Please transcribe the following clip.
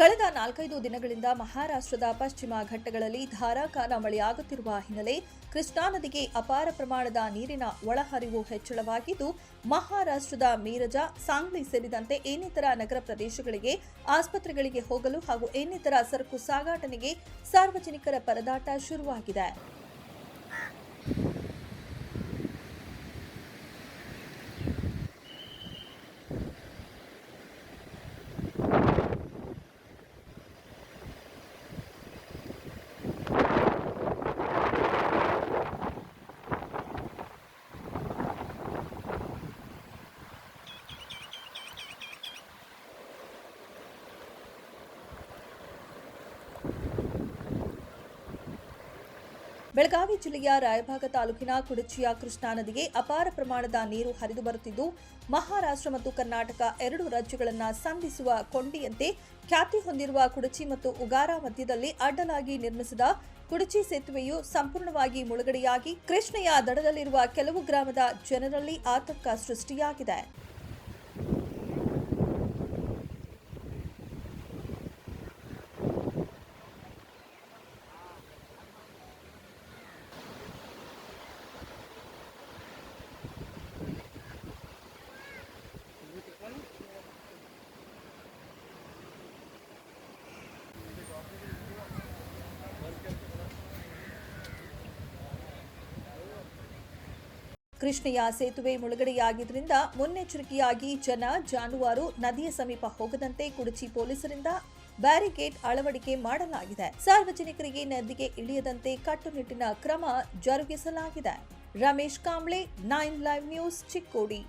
ಕಳೆದ ನಾಲ್ಕೈದು ದಿನಗಳಿಂದ ಮಹಾರಾಷ್ಟ್ರದ ಪಶ್ಚಿಮ ಘಟ್ಟಗಳಲ್ಲಿ ಧಾರಾಕಾರ ಮಳೆಯಾಗುತ್ತಿರುವ ಹಿನ್ನೆಲೆ ಕೃಷ್ಣಾ ನದಿಗೆ ಅಪಾರ ಪ್ರಮಾಣದ ನೀರಿನ ಒಳಹರಿವು ಹೆಚ್ಚಳವಾಗಿದ್ದು, ಮಹಾರಾಷ್ಟ್ರದ ಮೀರಜ, ಸಾಂಗ್ಲಿ ಸೇರಿದಂತೆ ಇನ್ನಿತರ ನಗರ ಪ್ರದೇಶಗಳಿಗೆ, ಆಸ್ಪತ್ರೆಗಳಿಗೆ ಹೋಗಲು ಹಾಗೂ ಇನ್ನಿತರ ಸರಕು ಸಾಗಾಟನೆಗೆ ಸಾರ್ವಜನಿಕರ ಪರದಾಟ ಶುರುವಾಗಿದೆ. ಬೆಳಗಾವಿ ಜಿಲ್ಲೆಯ ರಾಯಭಾಗ ತಾಲೂಕಿನ ಕುಡಚಿಯ ಕೃಷ್ಣಾ ನದಿಗೆ ಅಪಾರ ಪ್ರಮಾಣದ ನೀರು ಹರಿದು ಬರುತ್ತಿದ್ದು, ಮಹಾರಾಷ್ಟ್ರ ಮತ್ತು ಕರ್ನಾಟಕ ಎರಡು ರಾಜ್ಯಗಳನ್ನು ಸಂಧಿಸುವ ಕೊಂಡಿಯಂತೆ ಖ್ಯಾತಿ ಹೊಂದಿರುವ ಕುಡಚಿ ಮತ್ತು ಉಗಾರ ಮಧ್ಯದಲ್ಲಿ ಅಡ್ಡಲಾಗಿ ನಿರ್ಮಿಸಿದ ಕುಡಚಿ ಸೇತುವೆಯು ಸಂಪೂರ್ಣವಾಗಿ ಮುಳುಗಡೆಯಾಗಿ ಕೃಷ್ಣೆಯ ದಡದಲ್ಲಿರುವ ಕೆಲವು ಗ್ರಾಮದ ಜನರಲ್ಲಿ ಆತಂಕ ಸೃಷ್ಟಿಯಾಗಿದೆ. ಕೃಷ್ಣೆಯ ಸೇತುವೆ ಮುಳುಗಡೆಯಾಗಿದ್ದರಿಂದ ಮುನ್ನೆಚ್ಚರಿಕೆಯಾಗಿ ಜನ ಜಾನುವಾರು ನದಿಯ ಸಮೀಪ ಹೋಗದಂತೆ ಕುಡಚಿ ಪೊಲೀಸರಿಂದ ಬ್ಯಾರಿಕೇಡ್ ಅಳವಡಿಕೆ ಮಾಡಲಾಗಿದೆ. ಸಾರ್ವಜನಿಕರಿಗೆ ನದಿಗೆ ಇಳಿಯದಂತೆ ಕಟ್ಟುನಿಟ್ಟಿನ ಕ್ರಮ ಜರುಗಿಸಲಾಗಿದೆ. Ramesh Kamble, nine live news Chikkodi.